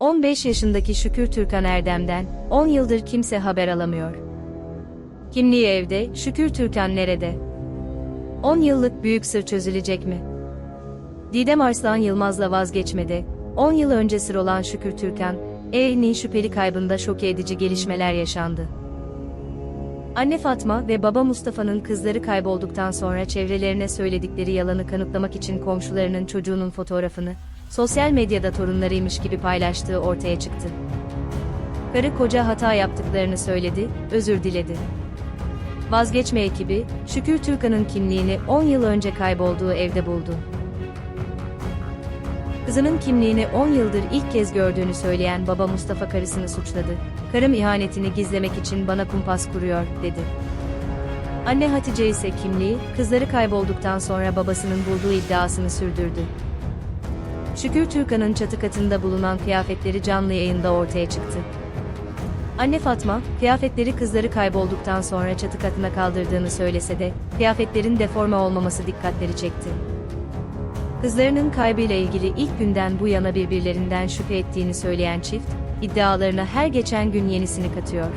15 yaşındaki Şükür Türkan Erdem'den 10 yıldır kimse haber alamıyor. Kimliği evde, Şükür Türkan nerede? 10 yıllık büyük sır çözülecek mi? Didem Arslan Yılmaz'la vazgeçmedi. 10 yıl önce sır olan Şükür Türkan, E'nin şüpheli kaybında şok edici gelişmeler yaşandı. Anne Fatma ve baba Mustafa'nın kızları kaybolduktan sonra çevrelerine söyledikleri yalanı kanıtlamak için komşularının çocuğunun fotoğrafını, sosyal medyada torunlarıymış gibi paylaştığı ortaya çıktı. Karı koca hata yaptıklarını söyledi, özür diledi. Vazgeçme ekibi, Şükür Türkan'ın kimliğini 10 yıl önce kaybolduğu evde buldu. Kızının kimliğini 10 yıldır ilk kez gördüğünü söyleyen baba Mustafa karısını suçladı. Karım ihanetini gizlemek için bana kumpas kuruyor, dedi. Anne Hatice ise kimliği, kızları kaybolduktan sonra babasının bulduğu iddiasını sürdürdü. Şükür Türkan'ın çatı katında bulunan kıyafetleri canlı yayında ortaya çıktı. Anne Fatma, kıyafetleri kızları kaybolduktan sonra çatı katına kaldırdığını söylese de, kıyafetlerin deforme olmaması dikkatleri çekti. Kızlarının kaybıyla ilgili ilk günden bu yana birbirlerinden şüphe ettiğini söyleyen çift, iddialarına her geçen gün yenisini katıyor.